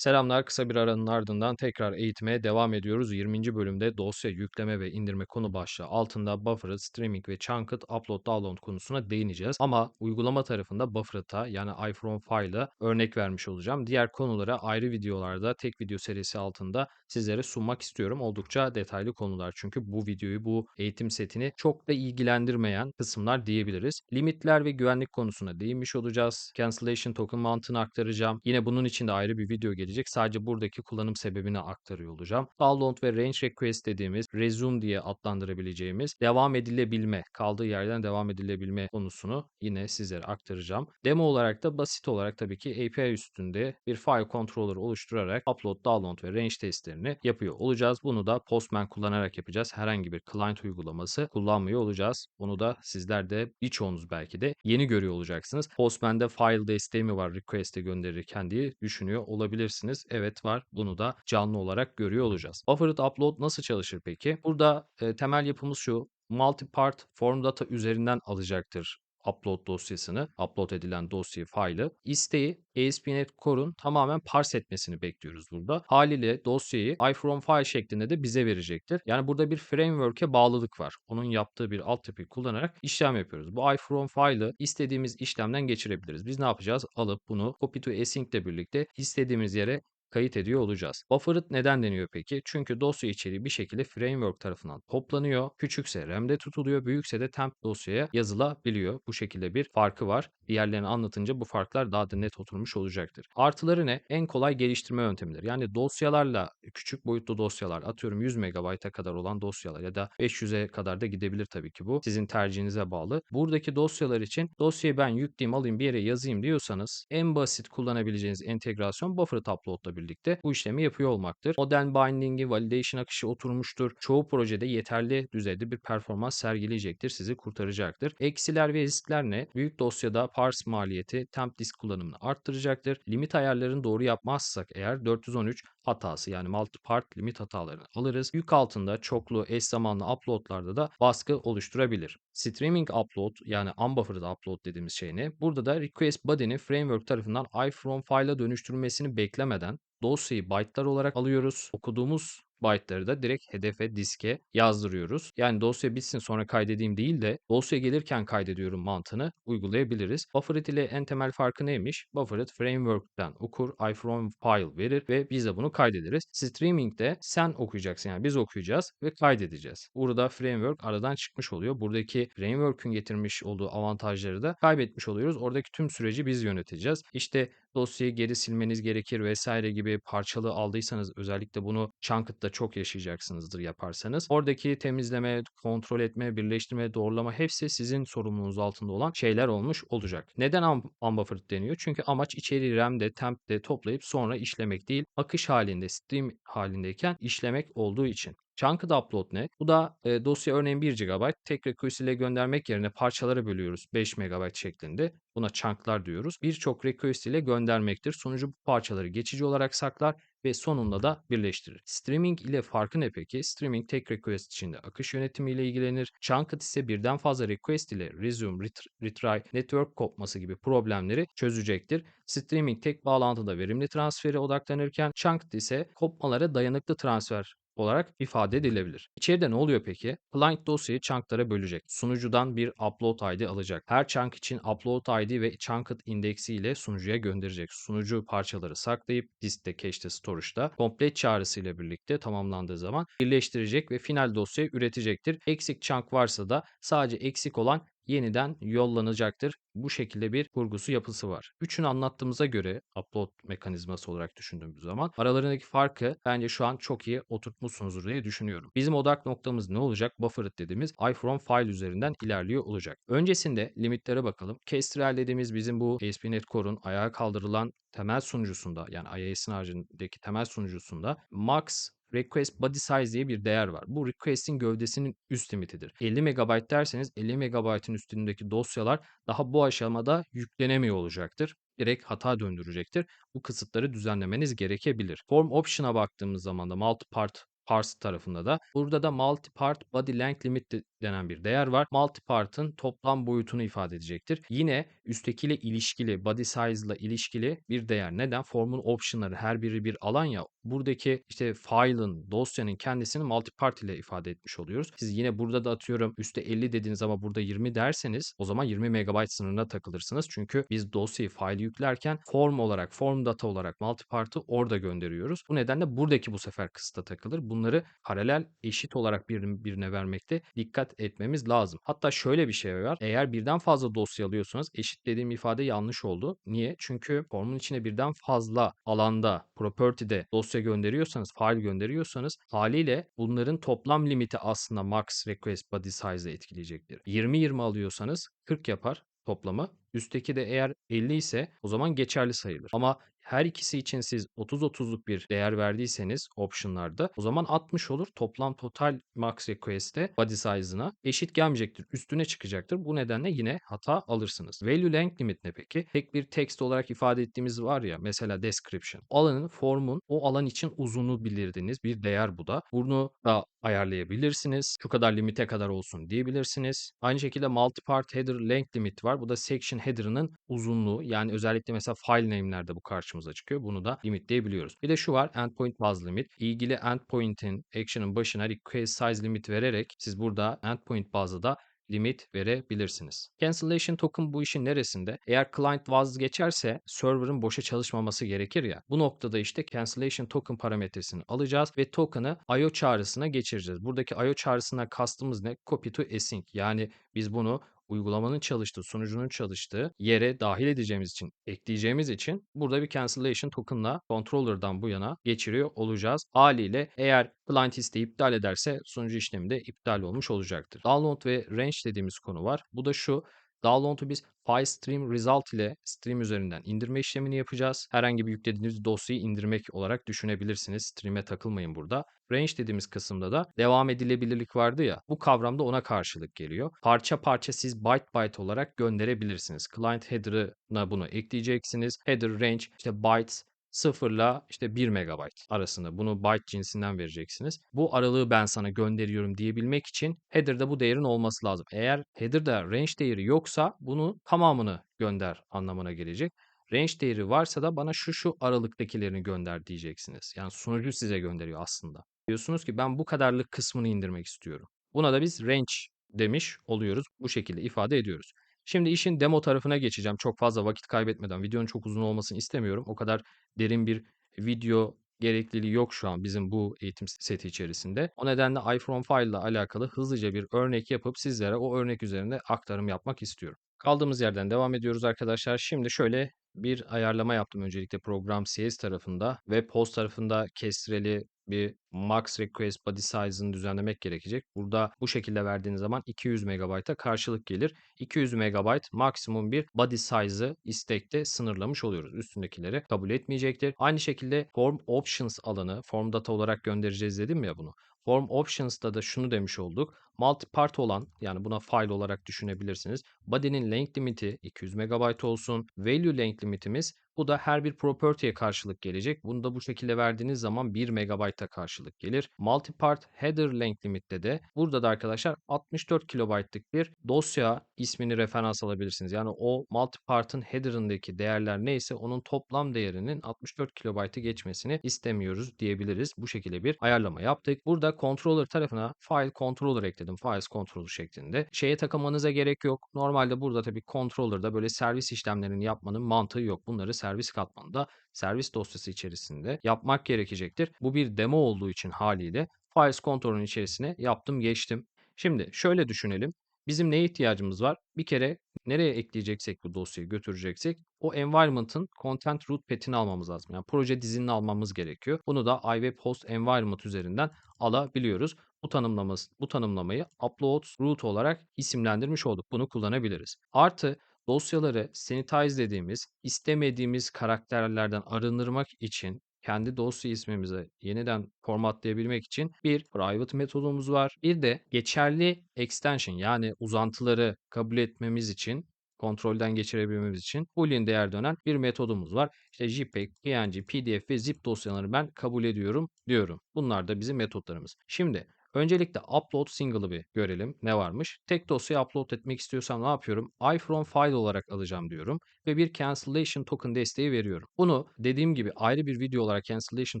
Selamlar, kısa bir aranın ardından tekrar eğitime devam ediyoruz. 20. bölümde dosya yükleme ve indirme konu başlığı altında Buffered, Streaming ve Chunked Upload Download konusuna değineceğiz. Ama uygulama tarafında Buffered'a yani iFrom File'a örnek vermiş olacağım. Diğer konulara ayrı videolarda tek video serisi altında sizlere sunmak istiyorum. Oldukça detaylı konular çünkü bu videoyu, bu eğitim setini çok da ilgilendirmeyen kısımlar diyebiliriz. Limitler ve güvenlik konusuna değinmiş olacağız. Cancellation token mantığını aktaracağım. Yine bunun için de ayrı bir video gelecek. Sadece buradaki kullanım sebebini aktarıyor olacağım. Download ve range request dediğimiz resume diye adlandırabileceğimiz devam edilebilme, kaldığı yerden devam edilebilme konusunu yine sizlere aktaracağım. Demo olarak da basit olarak tabii ki API üstünde bir file controller oluşturarak upload, download ve range testlerini yapıyor olacağız. Bunu da Postman kullanarak yapacağız. Herhangi bir client uygulaması kullanmıyor olacağız. Bunu da sizler de birçoğunuz belki de yeni görüyor olacaksınız. Postman'de file desteği mi var request'e gönderirken diye düşünüyor olabilirsiniz. Evet var. Bunu da canlı olarak görüyor olacağız. Buffered upload nasıl çalışır peki? Burada e, temel yapımız şu. Multi-part form data üzerinden alacaktır upload dosyasını, upload edilen dosya file'ı. İsteği ASP.NET Core'un tamamen parse etmesini bekliyoruz burada. Haliyle dosyayı ifrom file şeklinde de bize verecektir. Yani burada bir framework'e bağlılık var. Onun yaptığı bir altyapıyı kullanarak işlem yapıyoruz. Bu ifrom file'ı istediğimiz işlemden geçirebiliriz. Biz ne yapacağız? Alıp bunu copy to async ile birlikte istediğimiz yere kayıt ediyor olacağız. Buffered neden deniyor peki? Çünkü dosya içeriği bir şekilde framework tarafından toplanıyor. Küçükse RAM'de tutuluyor, büyükse de temp dosyaya yazılabiliyor. Bu şekilde bir farkı var. Diğerlerini anlatınca bu farklar daha da net oturmuş olacaktır. Artıları ne? En kolay geliştirme yöntemidir. Yani dosyalarla küçük boyutlu dosyalar atıyorum 100 MB'a kadar olan dosyalar ya da 500'e kadar da gidebilir tabii ki bu. Sizin tercihinize bağlı. Buradaki dosyalar için dosyayı ben yükleyeyim alayım bir yere yazayım diyorsanız en basit kullanabileceğiniz entegrasyon Buffered Upload'la birlikte bu işlemi yapıyor olmaktır. Model binding'i, validation akışı oturmuştur. Çoğu projede yeterli düzeyde bir performans sergileyecektir, sizi kurtaracaktır. Eksiler ve riskler ne? Büyük dosyada parse maliyeti temp disk kullanımını arttıracaktır. Limit ayarlarını doğru yapmazsak eğer 413 hatası yani multi-part limit hatalarını alırız. Yük altında çoklu eş zamanlı uploadlarda da baskı oluşturabilir. Streaming upload yani unbuffered upload dediğimiz şey ne? Burada da request body'nin framework tarafından ifrom file'a dönüştürülmesini beklemeden dosyayı byte'lar olarak alıyoruz. Okuduğumuz byte'ları da direkt hedefe, diske yazdırıyoruz. Yani dosya bitsin sonra kaydedeyim değil de dosya gelirken kaydediyorum mantığını uygulayabiliriz. Buffered ile en temel farkı neymiş? Buffered framework'ten okur, iframe file verir ve biz de bunu kaydederiz. Streaming'de sen okuyacaksın yani biz okuyacağız ve kaydedeceğiz. Burada framework aradan çıkmış oluyor. Buradaki framework'ün getirmiş olduğu avantajları da kaybetmiş oluyoruz. Oradaki tüm süreci biz yöneteceğiz. İşte dosyayı geri silmeniz gerekir vesaire gibi parçalı aldıysanız özellikle bunu Chunked'da çok yaşayacaksınızdır yaparsanız. Oradaki temizleme, kontrol etme, birleştirme, doğrulama hepsi sizin sorumluluğunuz altında olan şeyler olmuş olacak. Neden un- unbuffered deniyor? Çünkü amaç içeriği RAM'de, temp'te toplayıp sonra işlemek değil, akış halinde, stream halindeyken işlemek olduğu için. Chunked Upload ne? Bu da e, dosya örneğin 1 GB. Tek request ile göndermek yerine parçalara bölüyoruz 5 MB şeklinde. Buna chunklar diyoruz. Birçok request ile göndermektir. Sonucu bu parçaları geçici olarak saklar ve sonunda da birleştirir. Streaming ile farkı ne peki? Streaming tek request içinde akış yönetimi ile ilgilenir. Chunked ise birden fazla request ile resume, ret- retry, network kopması gibi problemleri çözecektir. Streaming tek bağlantıda verimli transfere odaklanırken Chunked ise kopmalara dayanıklı transfer olarak ifade edilebilir. İçeride ne oluyor peki? Client dosyayı chunklara bölecek. Sunucudan bir upload ID alacak. Her chunk için upload ID ve chunked indeksi ile sunucuya gönderecek. Sunucu parçaları saklayıp diskte, cache'te, storage'da complete çağrısı ile birlikte tamamlandığı zaman birleştirecek ve final dosyayı üretecektir. Eksik chunk varsa da sadece eksik olan yeniden yollanacaktır. Bu şekilde bir kurgusu yapısı var. Üçünü anlattığımıza göre upload mekanizması olarak düşündüğümüz zaman aralarındaki farkı bence şu an çok iyi oturtmuşsunuzdur diye düşünüyorum. Bizim odak noktamız ne olacak? Buffered dediğimiz ifrom file üzerinden ilerliyor olacak. Öncesinde limitlere bakalım. Kestrel dediğimiz bizim bu ASP.NET Core'un ayağa kaldırılan temel sunucusunda yani IIS'in haricindeki temel sunucusunda max request body size diye bir değer var. Bu request'in gövdesinin üst limitidir. 50 MB derseniz 50 MB'ın üstündeki dosyalar daha bu aşamada yüklenemiyor olacaktır. Direkt hata döndürecektir. Bu kısıtları düzenlemeniz gerekebilir. Form option'a baktığımız zaman da multi-part parse tarafında da burada da multi-part body length limit denen bir değer var. Multipart'ın toplam boyutunu ifade edecektir. Yine üsttekiyle ilişkili, body size ile ilişkili bir değer. Neden? Formun option'ları her biri bir alan ya. Buradaki işte file'ın, dosyanın kendisini multipart ile ifade etmiş oluyoruz. Siz yine burada da atıyorum üstte 50 dediğiniz ama burada 20 derseniz o zaman 20 MB sınırına takılırsınız. Çünkü biz dosyayı file yüklerken form olarak, form data olarak multipart'ı orada gönderiyoruz. Bu nedenle buradaki bu sefer kısıta takılır. Bunları paralel eşit olarak birine, birine vermekte dikkat etmemiz lazım. Hatta şöyle bir şey var. Eğer birden fazla dosya alıyorsanız eşit dediğim ifade yanlış oldu. Niye? Çünkü formun içine birden fazla alanda, property'de dosya gönderiyorsanız, file gönderiyorsanız haliyle bunların toplam limiti aslında max request body size'ı etkileyecektir. 20-20 alıyorsanız 40 yapar toplamı. Üstteki de eğer 50 ise o zaman geçerli sayılır. Ama her ikisi için siz 30-30'luk bir değer verdiyseniz option'larda o zaman 60 olur. Toplam total max request'e body size'ına eşit gelmeyecektir. Üstüne çıkacaktır. Bu nedenle yine hata alırsınız. Value length limit ne peki? Tek bir text olarak ifade ettiğimiz var ya mesela description. Alanın, formun o alan için uzunu bilirdiğiniz bir değer bu da. Bunu da ayarlayabilirsiniz. Şu kadar limite kadar olsun diyebilirsiniz. Aynı şekilde multi-part header length limit var. Bu da section header'ının uzunluğu. Yani özellikle mesela file name'lerde bu karşımıza çıkıyor. Bunu da limitleyebiliyoruz. Bir de şu var endpoint baz limit. İlgili endpoint'in action'ın başına request size limit vererek siz burada endpoint bazlı da limit verebilirsiniz. Cancellation token bu işin neresinde? Eğer client vazgeçerse server'ın boşa çalışmaması gerekir ya. Bu noktada işte cancellation token parametresini alacağız ve token'ı IO çağrısına geçireceğiz. Buradaki IO çağrısına kastımız ne? Copy to async. Yani biz bunu uygulamanın çalıştığı, sunucunun çalıştığı yere dahil edeceğimiz için, ekleyeceğimiz için burada bir cancellation token'la controller'dan bu yana geçiriyor olacağız. Haliyle eğer client isteği iptal ederse sunucu işlemi de iptal olmuş olacaktır. Download ve range dediğimiz konu var. Bu da şu. Download'u biz file stream result ile stream üzerinden indirme işlemini yapacağız. Herhangi bir yüklediğiniz dosyayı indirmek olarak düşünebilirsiniz. Stream'e takılmayın burada. Range dediğimiz kısımda da devam edilebilirlik vardı ya. Bu kavramda ona karşılık geliyor. Parça parça siz byte byte olarak gönderebilirsiniz. Client header'ına bunu ekleyeceksiniz. Header range işte bytes 0 ile işte 1 MB arasında bunu byte cinsinden vereceksiniz. Bu aralığı ben sana gönderiyorum diyebilmek için header'da bu değerin olması lazım. Eğer header'da range değeri yoksa bunu tamamını gönder anlamına gelecek. Range değeri varsa da bana şu şu aralıktakilerini gönder diyeceksiniz. Yani sunucu size gönderiyor aslında. Diyorsunuz ki ben bu kadarlık kısmını indirmek istiyorum. Buna da biz range demiş oluyoruz. Bu şekilde ifade ediyoruz. Şimdi işin demo tarafına geçeceğim. Çok fazla vakit kaybetmeden. Videonun çok uzun olmasını istemiyorum. O kadar derin bir video gerekliliği yok şu an bizim bu eğitim seti içerisinde. O nedenle iPhone File ile alakalı hızlıca bir örnek yapıp sizlere o örnek üzerinde aktarım yapmak istiyorum. Kaldığımız yerden devam ediyoruz arkadaşlar. Şimdi şöyle bir ayarlama yaptım öncelikle program CS tarafında ve post tarafında kestireli bir max request body size'ını düzenlemek gerekecek. Burada bu şekilde verdiğiniz zaman 200 MB'a karşılık gelir. 200 MB maksimum bir body size'ı istekte sınırlamış oluyoruz. Üstündekileri kabul etmeyecektir. Aynı şekilde form options alanı form data olarak göndereceğiz dedim ya bunu. Form Options'ta da şunu demiş olduk. Multipart olan yani buna file olarak düşünebilirsiniz. Body'nin length limiti 200 MB olsun. Value length limitimiz bu da her bir property'ye karşılık gelecek. Bunu da bu şekilde verdiğiniz zaman 1 MB'a karşılık gelir. Multipart header length limitte de burada da arkadaşlar 64 KB'lık bir dosya ismini referans alabilirsiniz. Yani o multipart'ın header'ındaki değerler neyse onun toplam değerinin 64 KB'ı geçmesini istemiyoruz diyebiliriz. Bu şekilde bir ayarlama yaptık. Burada controller tarafına file controller ekledim. Files controller şeklinde. Şeye takılmanıza gerek yok. Normalde burada tabii controller'da böyle servis işlemlerini yapmanın mantığı yok. Bunları servis katmanında servis dosyası içerisinde yapmak gerekecektir. Bu bir demo olduğu için haliyle Files Control'ün içerisine yaptım geçtim. Şimdi şöyle düşünelim. Bizim neye ihtiyacımız var? Bir kere nereye ekleyeceksek bu dosyayı götüreceksek o environment'ın content root path'ini almamız lazım. Yani proje dizinini almamız gerekiyor. Bunu da iWeb host environment üzerinden alabiliyoruz. Bu tanımlaması bu tanımlamayı upload root olarak isimlendirmiş olduk. Bunu kullanabiliriz. Artı dosyaları sanitize dediğimiz istemediğimiz karakterlerden arındırmak için kendi dosya ismimizi yeniden formatlayabilmek için bir private metodumuz var. Bir de geçerli extension yani uzantıları kabul etmemiz için kontrolden geçirebilmemiz için boolean değer dönen bir metodumuz var. İşte JPEG, PNG, PDF ve zip dosyaları ben kabul ediyorum diyorum. Bunlar da bizim metotlarımız. Şimdi Öncelikle upload single'ı bir görelim ne varmış. Tek dosyayı upload etmek istiyorsam ne yapıyorum? I from file olarak alacağım diyorum ve bir cancellation token desteği veriyorum. Bunu dediğim gibi ayrı bir video olarak cancellation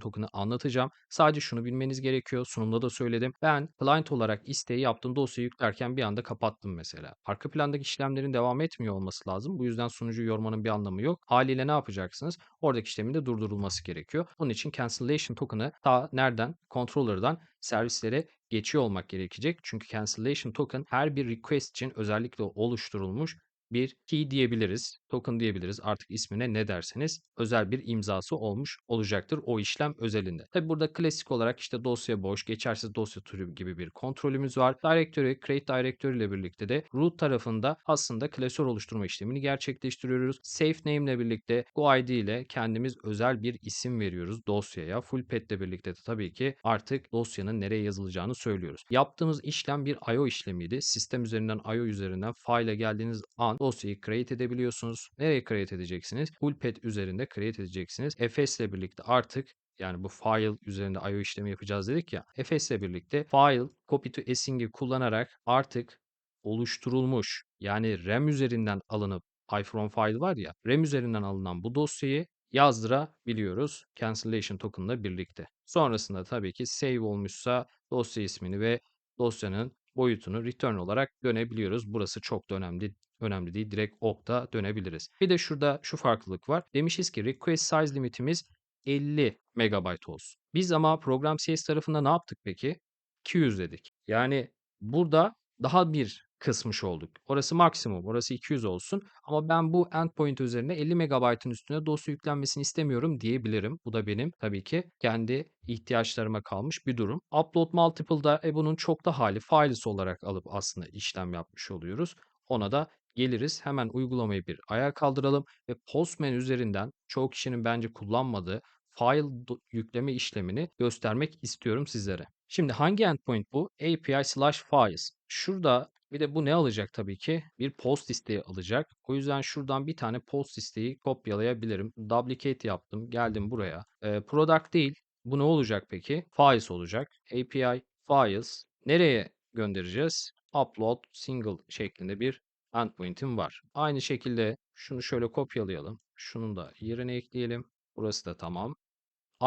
token'ı anlatacağım. Sadece şunu bilmeniz gerekiyor. Sunumda da söyledim. Ben client olarak isteği yaptım. Dosyayı yüklerken bir anda kapattım mesela. Arka plandaki işlemlerin devam etmiyor olması lazım. Bu yüzden sunucu yormanın bir anlamı yok. Haliyle ne yapacaksınız? Oradaki işlemin de durdurulması gerekiyor. Bunun için cancellation token'ı ta nereden? Controller'dan servislere geçiyor olmak gerekecek. Çünkü cancellation token her bir request için özellikle oluşturulmuş bir key diyebiliriz, token diyebiliriz. Artık ismine ne derseniz özel bir imzası olmuş olacaktır o işlem özelinde. Tabi burada klasik olarak işte dosya boş, geçersiz dosya türü gibi bir kontrolümüz var. Directory, create directory ile birlikte de root tarafında aslında klasör oluşturma işlemini gerçekleştiriyoruz. Safe name ile birlikte GoID ile kendimiz özel bir isim veriyoruz dosyaya. Full pet ile birlikte de tabii ki artık dosyanın nereye yazılacağını söylüyoruz. Yaptığımız işlem bir IO işlemiydi. Sistem üzerinden IO üzerinden file'e geldiğiniz an dosyayı create edebiliyorsunuz. Nereye create edeceksiniz? Fullpad üzerinde create edeceksiniz. Fs ile birlikte artık yani bu file üzerinde IO işlemi yapacağız dedik ya. Fs ile birlikte file copy to assing'i kullanarak artık oluşturulmuş yani RAM üzerinden alınıp ifrom file var ya RAM üzerinden alınan bu dosyayı yazdırabiliyoruz cancellation token ile birlikte. Sonrasında tabii ki save olmuşsa dosya ismini ve dosyanın boyutunu return olarak dönebiliyoruz. Burası çok da önemli önemli değil. Direkt okta dönebiliriz. Bir de şurada şu farklılık var. Demişiz ki request size limitimiz 50 MB olsun. Biz ama program CS tarafında ne yaptık peki? 200 dedik. Yani burada daha bir kısmış olduk. Orası maksimum, orası 200 olsun ama ben bu endpoint üzerine 50 MB'ın üstüne dosya yüklenmesini istemiyorum diyebilirim. Bu da benim tabii ki kendi ihtiyaçlarıma kalmış bir durum. Upload multiple'da e, bunun çok da hali files olarak alıp aslında işlem yapmış oluyoruz. Ona da geliriz. Hemen uygulamayı bir ayağa kaldıralım ve Postman üzerinden çoğu kişinin bence kullanmadığı file yükleme işlemini göstermek istiyorum sizlere. Şimdi hangi endpoint bu? API slash files. Şurada bir de bu ne alacak tabii ki? Bir post isteği alacak. O yüzden şuradan bir tane post isteği kopyalayabilirim. Duplicate yaptım. Geldim buraya. E, product değil. Bu ne olacak peki? Files olacak. API files. Nereye göndereceğiz? Upload single şeklinde bir endpoint'im var. Aynı şekilde şunu şöyle kopyalayalım. Şunun da yerine ekleyelim. Burası da tamam.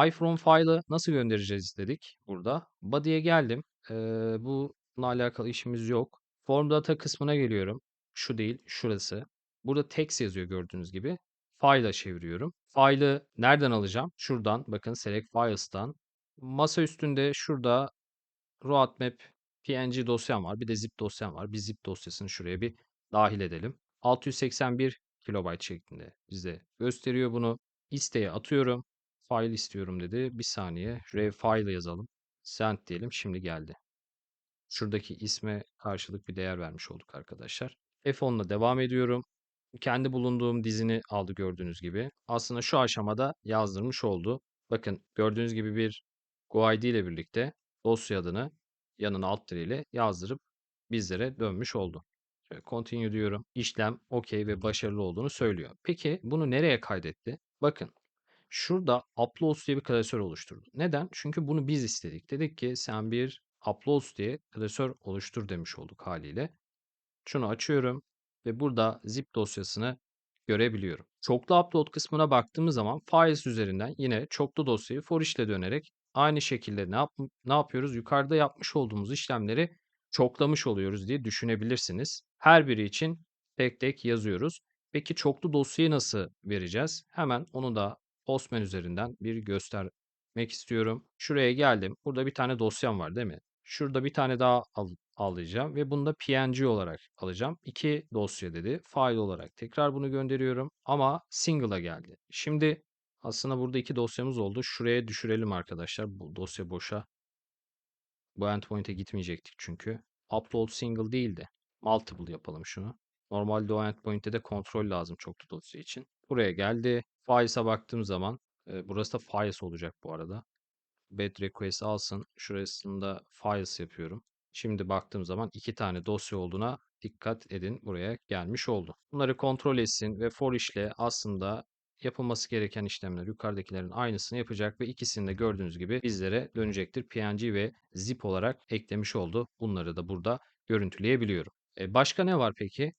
iFrom file'ı nasıl göndereceğiz dedik burada. Body'ye geldim. Ee, bununla alakalı işimiz yok. Form data kısmına geliyorum. Şu değil, şurası. Burada text yazıyor gördüğünüz gibi. File'a çeviriyorum. File'ı nereden alacağım? Şuradan bakın select files'tan. Masa üstünde şurada roadmap png dosyam var. Bir de zip dosyam var. Bir zip dosyasını şuraya bir dahil edelim. 681 kilobayt şeklinde bize gösteriyor bunu. İsteğe atıyorum. File istiyorum dedi. Bir saniye. Şuraya file yazalım. Send diyelim. Şimdi geldi. Şuradaki isme karşılık bir değer vermiş olduk arkadaşlar. F10 ile devam ediyorum. Kendi bulunduğum dizini aldı gördüğünüz gibi. Aslında şu aşamada yazdırmış oldu. Bakın gördüğünüz gibi bir GoID ile birlikte dosya adını yanına alt ile yazdırıp bizlere dönmüş oldu. Şöyle continue diyorum. İşlem okey ve başarılı olduğunu söylüyor. Peki bunu nereye kaydetti? Bakın şurada uploads diye bir klasör oluşturdu. Neden? Çünkü bunu biz istedik. Dedik ki sen bir uploads diye klasör oluştur demiş olduk haliyle. Şunu açıyorum ve burada zip dosyasını görebiliyorum. Çoklu upload kısmına baktığımız zaman files üzerinden yine çoklu dosyayı for işle dönerek aynı şekilde ne, yap ne yapıyoruz? Yukarıda yapmış olduğumuz işlemleri çoklamış oluyoruz diye düşünebilirsiniz. Her biri için tek tek yazıyoruz. Peki çoklu dosyayı nasıl vereceğiz? Hemen onu da Postman üzerinden bir göstermek istiyorum. Şuraya geldim. Burada bir tane dosyam var değil mi? Şurada bir tane daha al alacağım ve bunu da PNG olarak alacağım. İki dosya dedi. File olarak tekrar bunu gönderiyorum ama single'a geldi. Şimdi aslında burada iki dosyamız oldu. Şuraya düşürelim arkadaşlar. Bu dosya boşa bu endpoint'e gitmeyecektik çünkü. Upload single değil de multiple yapalım şunu. Normalde o endpoint'te de kontrol lazım çoklu dosya için. Buraya geldi. Files'a baktığım zaman e, burası da files olacak bu arada. Bed request alsın. Şurasında files yapıyorum. Şimdi baktığım zaman iki tane dosya olduğuna dikkat edin. Buraya gelmiş oldu. Bunları kontrol etsin ve for işle aslında yapılması gereken işlemler yukarıdakilerin aynısını yapacak ve ikisini de gördüğünüz gibi bizlere dönecektir. PNG ve zip olarak eklemiş oldu. Bunları da burada görüntüleyebiliyorum. E, başka ne var peki?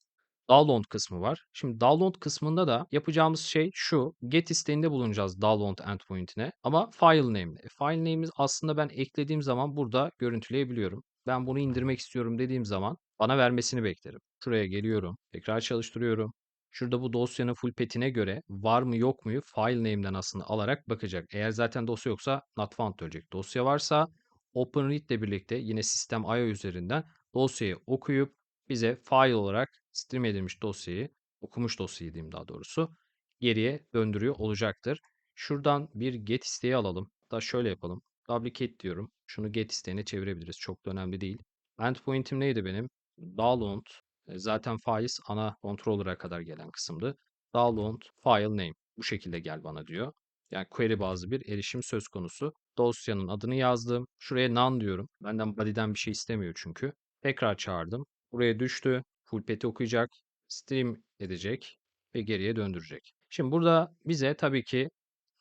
Download kısmı var. Şimdi download kısmında da yapacağımız şey şu. Get isteğinde bulunacağız download endpoint'ine ama file name'le. E, file name'i aslında ben eklediğim zaman burada görüntüleyebiliyorum. Ben bunu indirmek istiyorum dediğim zaman bana vermesini beklerim. Şuraya geliyorum. Tekrar çalıştırıyorum. Şurada bu dosyanın full petine göre var mı yok muyu file name'den aslında alarak bakacak. Eğer zaten dosya yoksa not found diyecek. Dosya varsa OpenRead ile birlikte yine sistem IO üzerinden dosyayı okuyup bize file olarak stream edilmiş dosyayı, okumuş dosyayı diyeyim daha doğrusu, geriye döndürüyor olacaktır. Şuradan bir get isteği alalım. Da şöyle yapalım. Duplicate diyorum. Şunu get isteğine çevirebiliriz. Çok da önemli değil. Endpoint'im neydi benim? Download. E, Zaten files ana controller'a kadar gelen kısımdı. Download file name. Bu şekilde gel bana diyor. Yani query bazlı bir erişim söz konusu. Dosyanın adını yazdım. Şuraya none diyorum. Benden body'den bir şey istemiyor çünkü. Tekrar çağırdım. Buraya düştü. Full pet'i okuyacak. Stream edecek ve geriye döndürecek. Şimdi burada bize tabii ki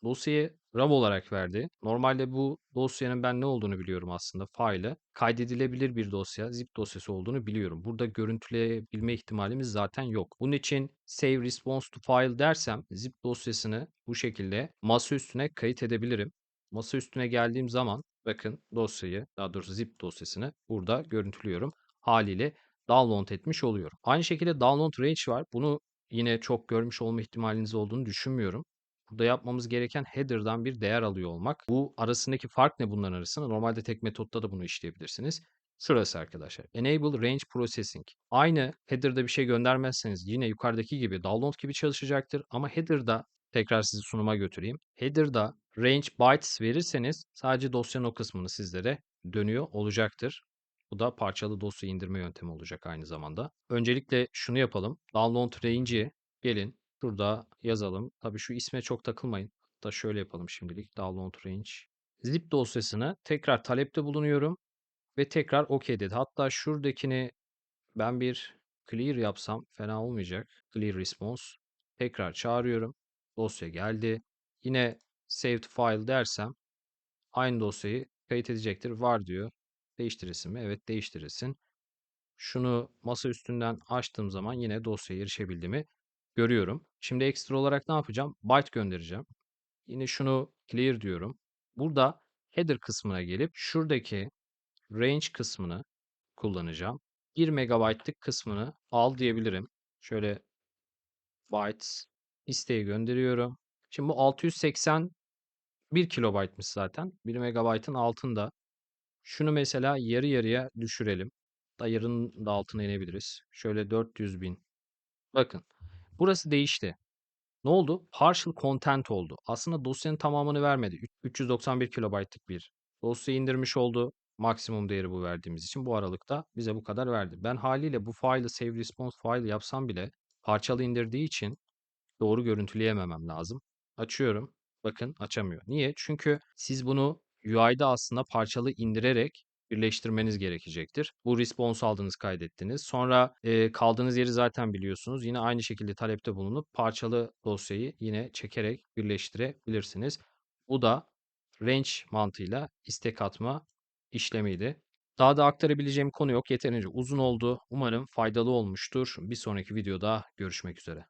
dosyayı RAW olarak verdi. Normalde bu dosyanın ben ne olduğunu biliyorum aslında file'ı. Kaydedilebilir bir dosya, zip dosyası olduğunu biliyorum. Burada görüntüleyebilme ihtimalimiz zaten yok. Bunun için save response to file dersem zip dosyasını bu şekilde masa üstüne kayıt edebilirim. Masa üstüne geldiğim zaman bakın dosyayı, daha doğrusu zip dosyasını burada görüntülüyorum. Haliyle download etmiş oluyorum. Aynı şekilde download range var. Bunu yine çok görmüş olma ihtimaliniz olduğunu düşünmüyorum. Burada yapmamız gereken header'dan bir değer alıyor olmak. Bu arasındaki fark ne bunların arasında? Normalde tek metotta da bunu işleyebilirsiniz. Şurası arkadaşlar. Enable Range Processing. Aynı header'da bir şey göndermezseniz yine yukarıdaki gibi download gibi çalışacaktır. Ama header'da tekrar sizi sunuma götüreyim. Header'da range bytes verirseniz sadece dosyanın o kısmını sizlere dönüyor olacaktır. Bu da parçalı dosya indirme yöntemi olacak aynı zamanda. Öncelikle şunu yapalım. Download range'i gelin şurada yazalım. Tabii şu isme çok takılmayın. Da şöyle yapalım şimdilik. Download range. Zip dosyasını tekrar talepte bulunuyorum ve tekrar OK dedi. Hatta şuradakini ben bir clear yapsam fena olmayacak. Clear response. Tekrar çağırıyorum. Dosya geldi. Yine save to file dersem aynı dosyayı kayıt edecektir. Var diyor. Değiştirirsin mi? Evet değiştirirsin. Şunu masa üstünden açtığım zaman yine dosyaya erişebildiğimi görüyorum. Şimdi ekstra olarak ne yapacağım? Byte göndereceğim. Yine şunu clear diyorum. Burada header kısmına gelip şuradaki range kısmını kullanacağım. 1 megabaytlık kısmını al diyebilirim. Şöyle bytes isteği gönderiyorum. Şimdi bu 681 kilobaytmış zaten. 1 megabaytın altında. Şunu mesela yarı yarıya düşürelim. Da yarının da altına inebiliriz. Şöyle 400 bin. Bakın. Burası değişti. Ne oldu? Partial content oldu. Aslında dosyanın tamamını vermedi. Üç- 391 kilobaytlık bir dosya indirmiş oldu. Maksimum değeri bu verdiğimiz için bu aralıkta bize bu kadar verdi. Ben haliyle bu file'ı save response file yapsam bile parçalı indirdiği için doğru görüntüleyememem lazım. Açıyorum. Bakın açamıyor. Niye? Çünkü siz bunu UI'da aslında parçalı indirerek birleştirmeniz gerekecektir. Bu response aldınız, kaydettiniz. Sonra e, kaldığınız yeri zaten biliyorsunuz. Yine aynı şekilde talepte bulunup parçalı dosyayı yine çekerek birleştirebilirsiniz. Bu da range mantığıyla istek atma işlemiydi. Daha da aktarabileceğim konu yok. Yeterince uzun oldu. Umarım faydalı olmuştur. Bir sonraki videoda görüşmek üzere.